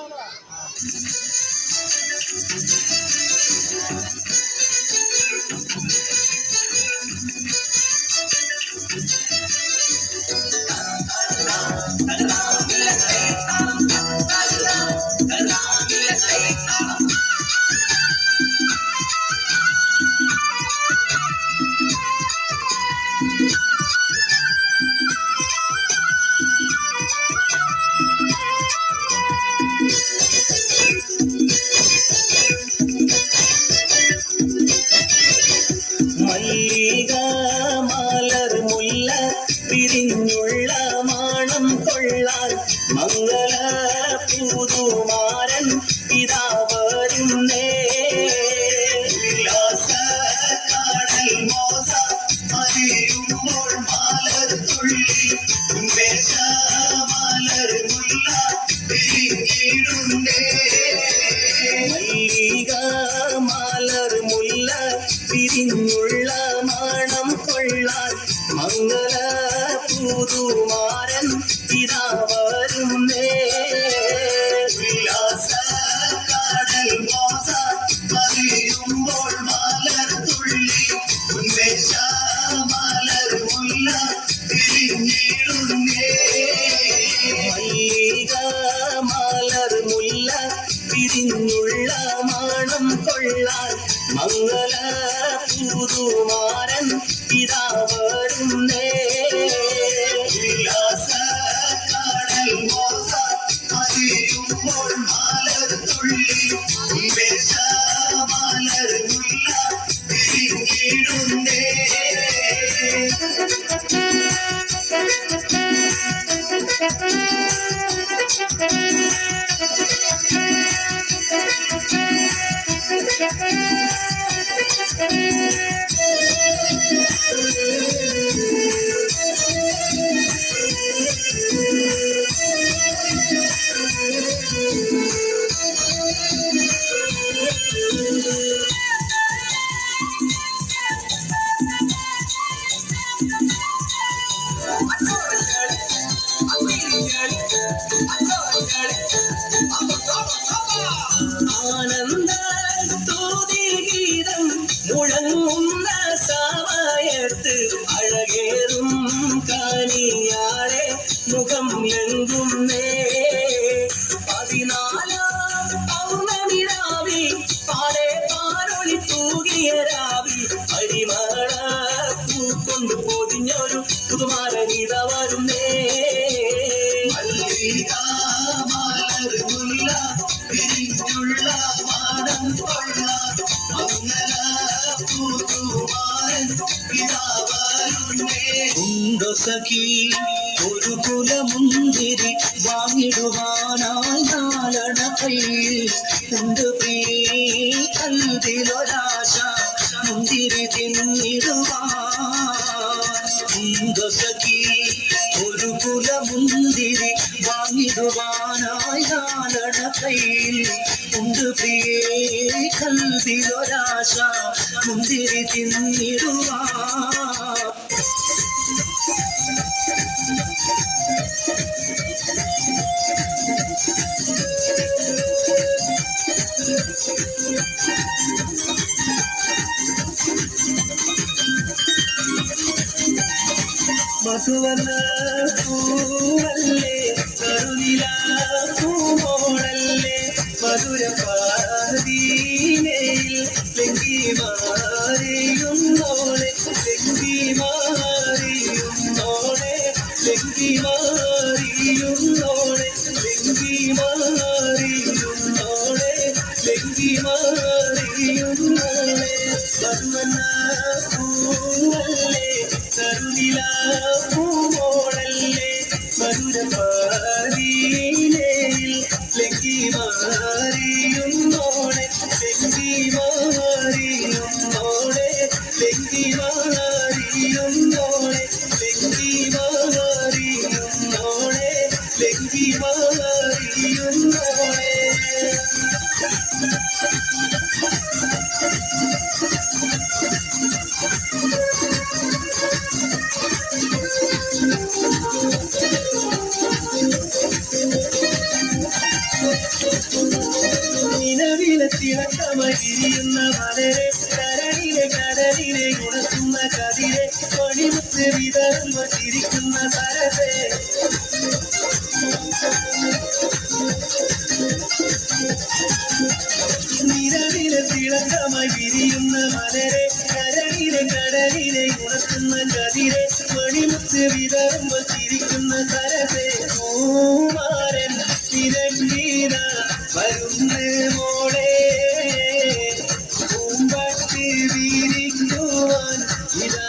മല്ലിക പിരിഞ്ഞുള്ള മാണം കൊള്ളാൻ മംഗള പൂതുമാരൻ ഇതാ വരുന്നേ. മലർ മുല്ല മണം കൊള്ളാൻ മംഗള പുതുമാരൻ ഇതാ വരുന്നേ. ഉല്ലാസ കാടൽ മോസ തുള്ളി ഉന്മേഷ മലർ മുല്ല പിരിഞ്ഞിടുന്നേ മല്ലിക മലർ മുല്ല പിരിഞ്ഞുള്ള മണം കൊള്ളാൻ മംഗള പുതുമാരൻ ഇതാ വരുന്നേ. ഉണ്ടോ സഖി ഒരു കുലമുന്തിരി വാങ്ങിടുവാനായി കയ്യിൽ. ഉണ്ട് കൽവിലൊരാശ മുന്തിരി കയ്യിൽ ഉണ്ട് പ്രിയേ കൽവിലൊരാശ മുന്തിരി തിന്നിടുവാ. മധുവന പൂവല്ലേ മാറിയുന്നോളെ ലെങ്കി മാറിയുന്നോളെ ലെങ്കി മാറിയുന്നോളെ മധുവന പൂവല്ലേ കരുനില പൂമോളല്ലേ മധുര പണിമുത്ത് വിതറുമ്പോൾ ചിരിക്കുന്ന സരസേ നിലവിലെ തിളക്കമായി വിരിയുന്ന മലരെ കരളിലെ കടലിലെ ഉണക്കുന്ന കതിരെ മണിമുത്ത് വിതറുമ്പോൾ ചിരിക്കുന്ന സരസെ ഓമാരൻ തിരങ്കീര വരുന്ന മോളെ പൂമ്പട്ട് വിരിക്കുവാൻ ഇതാ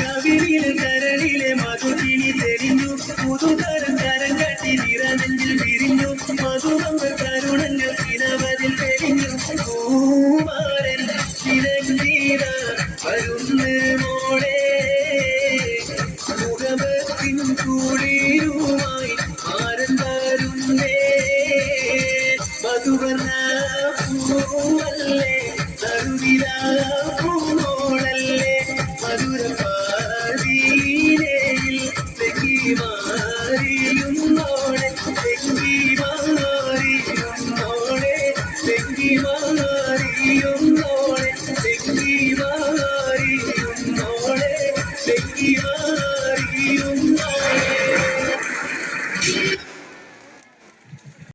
കവിളിലെ കരളിലെ മധുകിരി തെളിഞ്ഞു. പുതുതരം കരം കട്ടി നിറമെങ്കിൽ വിരിഞ്ഞു. മധുരമ്പൻ കരുണങ്ങൾ ദിനമതിൽ തെളിഞ്ഞു. മധുവർണ പൂവല്ലേ